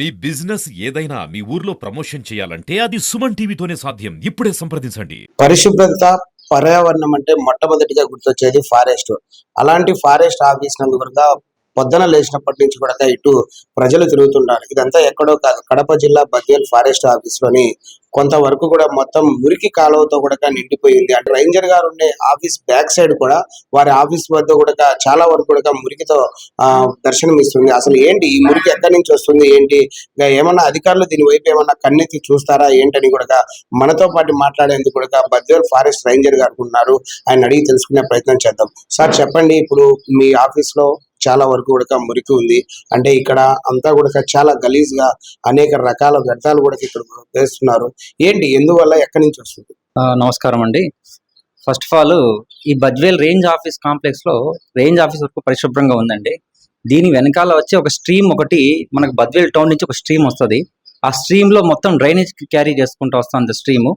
మీ business ఏదైనా మీ ఊర్లో promotion చేయాలంటే అది సుమన్ టీవీతోనే సాధ్యం. ఇప్పుడే సంప్రదించండి. పరిశుభ్రత పర్యావరణం అంటే మొట్టమొదటిగా గుర్తొచ్చేది ఫారెస్ట్. అలాంటి ఫారెస్ట్ ఆఫీస్ నందు పొద్దున లేచినప్పటి నుంచి కూడా ఇటు ప్రజలు తిరుగుతుంటారు ఇదంతా ఎక్కడో కాదు. కడప జిల్లా బద్వేల్ ఫారెస్ట్ ఆఫీస్లోని కొంతవరకు కూడా మొత్తం మురికి కాలువతో కూడా నిండిపోయింది. అంటే రేంజర్ గారు ఉండే ఆఫీస్ బ్యాక్ సైడ్ కూడా వారి ఆఫీస్ వద్ద కూడా చాలా వరకు కూడా మురికితో ఆ దర్శనం ఇస్తుంది అసలు ఏంటి? ఈ మురికి ఎక్కడి నుంచి వస్తుంది? ఏంటి? ఏమన్నా అధికారులు దీని వైపు ఏమన్నా కన్నెత్తి చూస్తారా? ఏంటని కూడా మనతో పాటు మాట్లాడేందుకు కూడా బద్వేల్ ఫారెస్ట్ రేంజర్ గారు ఉన్నారు. ఆయన అడిగి తెలుసుకునే ప్రయత్నం చేద్దాం. సార్ చెప్పండి. ఇప్పుడు మీ ఆఫీస్లో చాలా వరకు కూడా మురికి ఉంది. అంటే ఇక్కడ అంతా కూడా చాలా గలీజ్గా అనేక రకాల వ్యర్థాలు కూడా ఇక్కడ వేస్తున్నారు. ఏంటి? ఎందువల్ల ఎక్కడి నుంచి వస్తుంది? నమస్కారం అండి. ఫస్ట్ ఆఫ్ ఆల్ ఈ బజ్వేల్ రేంజ్ ఆఫీస్ కాంప్లెక్స్లో రేంజ్ ఆఫీస్ వరకు పరిశుభ్రంగా ఉందండి. దీని వెనకాల వచ్చి ఒక స్ట్రీమ్ ఒకటి మనకు బద్వేల్ టౌన్ నుంచి ఒక స్ట్రీమ్ వస్తుంది. ఆ స్ట్రీమ్లో మొత్తం డ్రైనేజ్ క్యారీ చేసుకుంటూ వస్తుంది స్ట్రీమ్.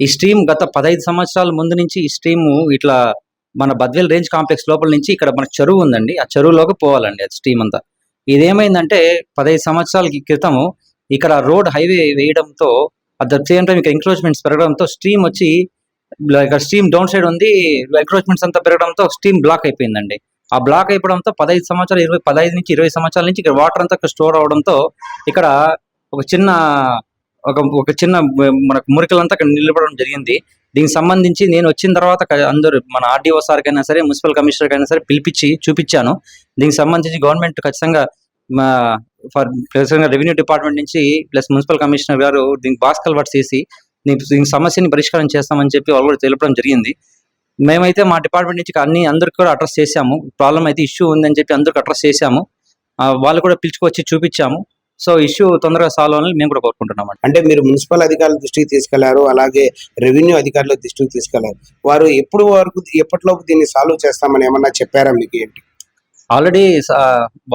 ఈ స్ట్రీమ్ గత పదహైదు సంవత్సరాల ముందు నుంచి ఈ స్ట్రీమ్ ఇట్లా మన బద్వేల్ రేంజ్ కాంప్లెక్స్ లోపల నుంచి ఇక్కడ మన చెరువు ఉందండి. ఆ చెరువులోకి పోవాలండి అది స్టీమ్ అంతా. ఇదేమైందంటే పదహైదు సంవత్సరాల క్రితము ఇక్కడ రోడ్ హైవే వేయడంతో అట్ ద సేమ్ టైం ఇక్కడ ఎంక్రోచ్మెంట్స్ పెరగడంతో స్ట్రీమ్ వచ్చి ఇక్కడ స్ట్రీమ్ డౌన్ సైడ్ ఉంది ఎంక్రోచ్మెంట్స్ అంతా పెరగడంతో స్ట్రీమ్ బ్లాక్ అయిపోయిందండి. ఆ బ్లాక్ అయిపోవడంతో పదహైదు సంవత్సరాలు ఇరవై పదహైదు నుంచి ఇరవై సంవత్సరాల నుంచి ఇక్కడ వాటర్ అంతా స్టోర్ అవడంతో ఇక్కడ ఒక చిన్న ఒక ఒక చిన్న మనకు మురికలంతా అక్కడ నిలబడడం జరిగింది. దీనికి సంబంధించి నేను వచ్చిన తర్వాత అందరూ మన ఆర్డీఓ సార్కైనా సరే మున్సిపల్ కమిషనర్ కైనా సరే పిలిపించి చూపించాను. దీనికి సంబంధించి గవర్నమెంట్ ఖచ్చితంగా మా ఫర్ ప్లస్ రెవెన్యూ డిపార్ట్మెంట్ నుంచి ప్లస్ మున్సిపల్ కమిషనర్ గారు దీనికి భాస్కల్ కల్వర్ట్ చేసి దీనికి దీని సమస్యని పరిష్కారం చేస్తామని చెప్పి వాళ్ళు కూడా తెలపడం జరిగింది. మేమైతే మా డిపార్ట్మెంట్ నుంచి అన్ని అందరికి కూడా అడ్రస్ చేశాము. ప్రాబ్లం అయితే ఇష్యూ ఉందని చెప్పి అందరికి అడ్రస్ చేశాము. వాళ్ళు కూడా పిలుచుకొచ్చి చూపించాము. సో ఇష్యూ తొందరగా సాల్వ్ అవ్వాలని మేము కూడా కోరుకుంటున్నాం అంటే మీరు మున్సిపల్ అధికారుల దృష్టికి తీసుకెళ్ళారు అలాగే రెవెన్యూ అధికారుల దృష్టికి తీసుకెళ్ళారు. వారు ఎప్పుడు వరకు ఎప్పటిలోపు దీన్ని సాల్వ్ చేస్తామని ఏమన్నా చెప్పారా మీకు ఏంటి? ఆల్రెడీ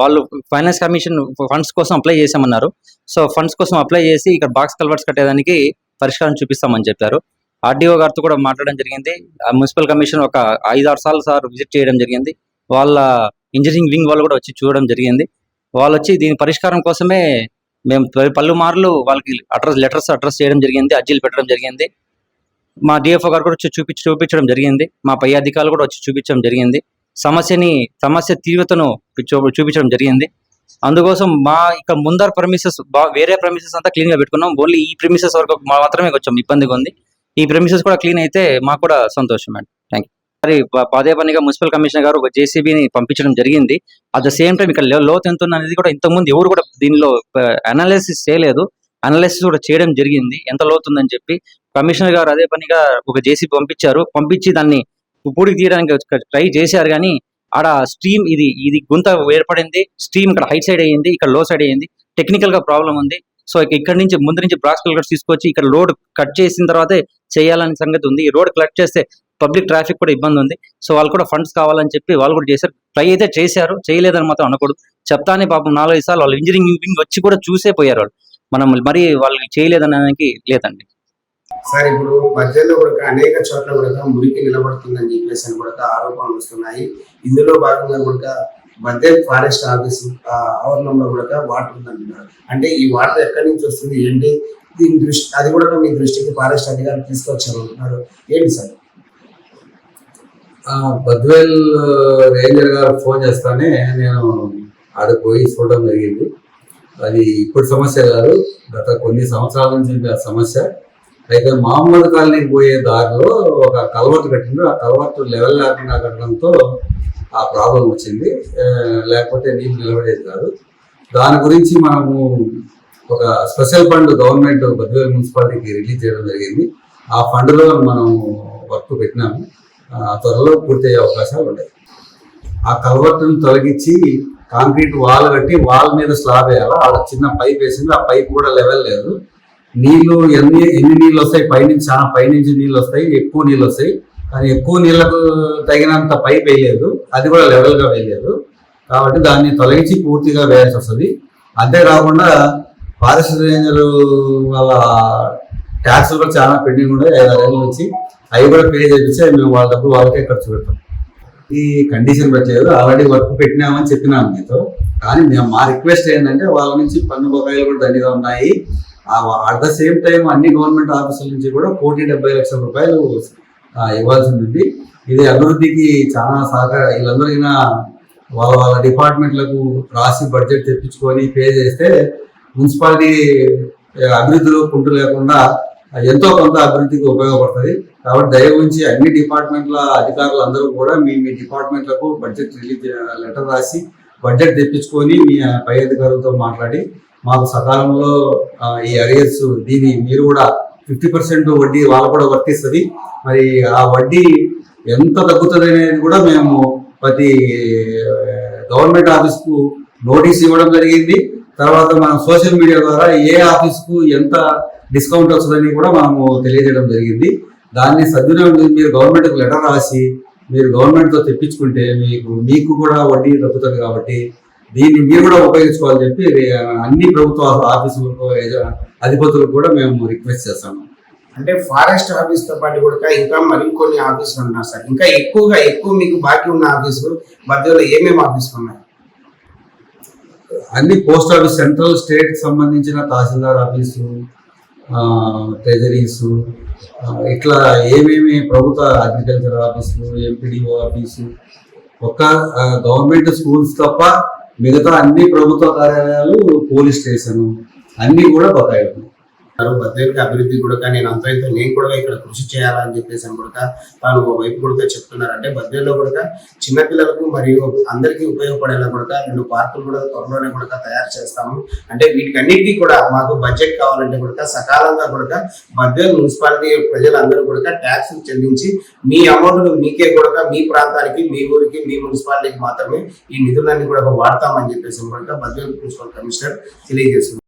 వాళ్ళు ఫైనాన్స్ కమిషన్ ఫండ్స్ కోసం అప్లై చేసామన్నారు సో ఫండ్స్ కోసం అప్లై చేసి ఇక్కడ బాక్స్ కల్వర్ట్స్ కట్టేదానికి పరిష్కారం చూపిస్తామని చెప్పారు. ఆర్డీఓ గారితో కూడా మాట్లాడడం జరిగింది. మున్సిపల్ కమిషన్ ఒక ఐదు ఆరు సార్లు సార్ విజిట్ చేయడం జరిగింది. వాళ్ళ ఇంజనీరింగ్ వింగ్ వాళ్ళు కూడా వచ్చి చూడడం జరిగింది. వాళ్ళు వచ్చి దీని పరిష్కారం కోసమే మేము పలు- మార్లు వాళ్ళకి అడ్రస్ లెటర్స్ అడ్రస్ చేయడం జరిగింది అర్జీలు పెట్టడం జరిగింది. మా డిఎఫ్ఓ గారు కూడా వచ్చి చూపించి చూపించడం జరిగింది. మా పై అధికారులు కూడా వచ్చి చూపించడం జరిగింది. సమస్యని సమస్య తీవ్రతను చూ- చూపించడం జరిగింది. అందుకోసం మా ఇక్కడ ముందర ప్రమిసెస్ వేరే ప్రమిసెస్ అంతా క్లీన్గా పెట్టుకున్నాం. ఓన్లీ ఈ ప్రమిసెస్ వరకు మాత్రమే కొంచెం ఇబ్బందిగా ఉంది. ఈ ప్రమిసెస్ కూడా క్లీన్ అయితే మాకు కూడా సంతోషం అండి థ్యాంక్ యూ మరి పదే పనిగా మున్సిపల్ కమిషనర్ గారు ఒక జేసీబీని పంపించడం జరిగింది. అట్ ద సేమ్ టైం ఇక్కడ లో- లోతు ఎంత ఉంది అనేది కూడా ఇంతకుముందు ఎవరు కూడా దీనిలో అనాలిసిస్ చేయలేదు. అనాలిసిస్ కూడా చేయడం జరిగింది. ఎంత లోతు ఉందని చెప్పి కమిషనర్ గారు అదే పనిగా ఒక జేసీబీ పంపించారు. పంపించి దాన్ని పూడికి తీయడానికి ట్రై చేశారు కానీ ఆడ స్ట్రీమ్ ఇది ఇది గుంత ఏర్పడింది. స్ట్రీమ్ ఇక్కడ హైట్ సైడ్ అయ్యింది ఇక్కడ లో సైడ్ అయ్యింది. టెక్నికల్గా ప్రాబ్లం ఉంది. సో ఇక్కడ నుంచి ముందు నుంచి బ్రాక్స్ కలర్స్ తీసుకొచ్చి ఇక్కడ రోడ్ కట్ చేసిన తర్వాతే చేయాలనే సంగతి ఉంది. ఈ రోడ్ కలెక్ట్ చేస్తే పబ్లిక్ ట్రాఫిక్ కూడా ఇబ్బంది ఉంది. సో వాళ్ళు కూడా ఫండ్స్ కావాలని చెప్పి వాళ్ళు కూడా చేశారు. ట్రై అయితే చేశారు. చేయలేదని మాత్రం అనకూడదు. చెప్తానే పాపం నాలుగైదు సార్లు వాళ్ళు ఇంజనీరింగ్ వచ్చి కూడా చూసే పోయారు వాళ్ళు. మనం మరి వాళ్ళు చేయలేదనడానికి లేదండి. సార్ ఇప్పుడు మధ్యలో కూడా అనేక చోట్ల కూడా మురికి నిలబడుతుందని చెప్పేసి అని కూడా ఆరోపణలు వస్తున్నాయి. ఇందులో భాగంగా కూడా మధ్య ఫారెస్ట్ ఆఫీస్ ఆవరణంలో కూడా వాటర్ ఉందంటున్నారు. అంటే ఈ వాటర్ ఎక్కడి నుంచి వస్తుంది? ఏంటి? దీని దృష్టి అది కూడా మీ దృష్టికి ఫారెస్ట్ అధికారులు తీసుకొచ్చారు అంటున్నారు. ఏంటి సార్? బద్వేల్ రేంజర్ గారు ఫోన్ చేస్తానే నేను ఆడ పోయి చూడడం జరిగింది. అది ఇప్పుడు సమస్య కాదు గత కొన్ని సంవత్సరాల నుంచి సమస్య. అయితే మహమ్మద్ కాలనీకి పోయే దారిలో ఒక కలవట్టు కట్టిండు. ఆ కలవట్టు లెవెల్ లేకుండా కట్టడంతో ఆ ప్రాబ్లం వచ్చింది. లేకపోతే నీళ్ళు నిలబడేది కాదు. దాని గురించి మనము ఒక స్పెషల్ ఫండ్ గవర్నమెంట్ బద్వేల్ మున్సిపాలిటీకి రిలీజ్ చేయడం జరిగింది. ఆ ఫండ్లో మనం వర్క్ పెట్టినాము. త్వరలో పూర్తయ్యే అవకాశాలు ఉన్నాయి. ఆ కల్వర్టును తొలగించి కాంక్రీట్ వాల్ కట్టి వాల్ మీద స్లాబ్ వేయాలి? ఆడ చిన్న పైప్ వేసింది ఆ పైప్ కూడా లెవెల్ లేదు. నీళ్ళు ఎన్ని ఎన్ని నీళ్ళు వస్తాయి? పైనుంచి చాలా పైనుంచి నీళ్ళు వస్తాయి ఎక్కువ నీళ్ళు వస్తాయి. కానీ ఎక్కువ నీళ్ళకు తగినంత పైప్ వేయలేదు. అది కూడా లెవెల్గా వేయలేదు. కాబట్టి దాన్ని తొలగించి పూర్తిగా వేయాల్సి వస్తుంది. అంతేకాకుండా ఫారెస్ట్ రేంజర్ వాళ్ళ ట్యాక్స్ కూడా చాలా పెండింగ్ ఉండే ఐదు ఆరు ఏళ్ళ నుంచి అవి కూడా పే చేపిస్తే మేము వాళ్ళ డబ్బులు వాళ్ళకే ఖర్చు పెడతాం. ఈ కండిషన్ పెట్టలేదు ఆల్రెడీ వర్క్ పెట్టినామని చెప్పినాము మీతో. కానీ మేము మా రిక్వెస్ట్ ఏంటంటే వాళ్ళ నుంచి పన్ను బకాయిలు కూడా దండిగా ఉన్నాయి. అట్ ద సేమ్ టైం అన్ని గవర్నమెంట్ ఆఫీసుల నుంచి కూడా కోటి డెబ్బై లక్షల రూపాయలు ఇవ్వాల్సి ఉంటుంది ఇది అభివృద్ధికి చాలా సహకార వీళ్ళందరూ అయినా వాళ్ళ వాళ్ళ డిపార్ట్మెంట్లకు రాసి బడ్జెట్ తెప్పించుకొని పే చేస్తే మున్సిపాలిటీ అభివృద్ధిలో కుంటు లేకుండా ఎంతో కొంత అభివృద్ధికి ఉపయోగపడుతుంది. కాబట్టి దయ ఉంచి అన్ని డిపార్ట్మెంట్ల అధికారులు అందరూ కూడా మీ మీ డిపార్ట్మెంట్లకు బడ్జెట్ రిలీజ్ లెటర్ రాసి బడ్జెట్ తెప్పించుకొని మీ పై అధికారులతో మాట్లాడి మాకు సకాలంలో ఈ అరియర్స్ దీన్ని మీరు కూడా ఫిఫ్టీ పర్సెంట్ వడ్డీ వాళ్ళు కూడా వర్తిస్తుంది. మరి ఆ వడ్డీ ఎంత తగ్గుతుంది అనేది కూడా మేము ప్రతి గవర్నమెంట్ ఆఫీస్కు నోటీస్ ఇవ్వడం జరిగింది. తర్వాత మనం సోషల్ మీడియా ద్వారా ఏ ఆఫీస్కు ఎంత డిస్కౌంట్ వస్తుందని కూడా మనము తెలియజేయడం జరిగింది. దాన్ని సద్వినియోగం మీరు గవర్నమెంట్కి లెటర్ రాసి మీరు గవర్నమెంట్తో తెప్పించుకుంటే మీకు మీకు కూడా వడ్డీ తగ్గుతుంది కాబట్టి దీన్ని మీరు కూడా ఉపయోగించుకోవాలని చెప్పి అన్ని ప్రభుత్వ ఆఫీసులకు అధిపతులకు కూడా మేము రిక్వెస్ట్ చేస్తాము అంటే ఫారెస్ట్ ఆఫీస్తో పాటు కూడా ఇంకా మరికొన్ని ఆఫీసులు ఉన్నారు సార్. ఇంకా ఎక్కువగా ఎక్కువ మీకు బాకీ ఉన్న ఆఫీసులు మధ్యలో ఏమేమి ఆఫీసులు ఉన్నాయి? అన్ని పోస్ట్ ఆఫీస్ సెంట్రల్ స్టేట్ సంబంధించిన తహసీల్దార్ ఆఫీసు ట్రెజరీస్ ఇట్లా ఏమేమి ప్రభుత్వ అగ్రికల్చర్ ఆఫీసులు ఎంపీడీఓ ఆఫీసు ఒక్క గవర్నమెంట్ స్కూల్స్ తప్ప మిగతా అన్ని ప్రభుత్వ కార్యాలయాలు పోలీస్ స్టేషను అన్నీ కూడా బకాయి ఉన్నాయి భద్రత అభివృద్ధి కూడా నేను అంత ఇంత నేను కూడా ఇక్కడ కృషి చేయాలని చెప్పేసి అని కూడా తాను ఒక వైపు కూడా చెప్తున్నారు. అంటే బద్వేల్లో కూడా చిన్నపిల్లలకు మరియు అందరికీ ఉపయోగపడేలా కూడా రెండు పార్కులు కూడా త్వరలోనే కూడా తయారు చేస్తాము. అంటే వీటికన్నిటికీ కూడా మాకు బడ్జెట్ కావాలంటే కూడా సకాలంగా కూడా బద్వేల్ మున్సిపాలిటీ ప్రజలందరూ కూడా ట్యాక్స్ చెల్లించి మీ అమౌంట్ మీకే కూడా మీ ప్రాంతానికి మీ ఊరికి మీ మున్సిపాలిటీకి మాత్రమే ఈ నిధులన్నీ కూడా వాడతామని చెప్పేసి కూడా బద్వేల్ మున్సిపల్ కమిషనర్ తెలియజేస్తున్నారు.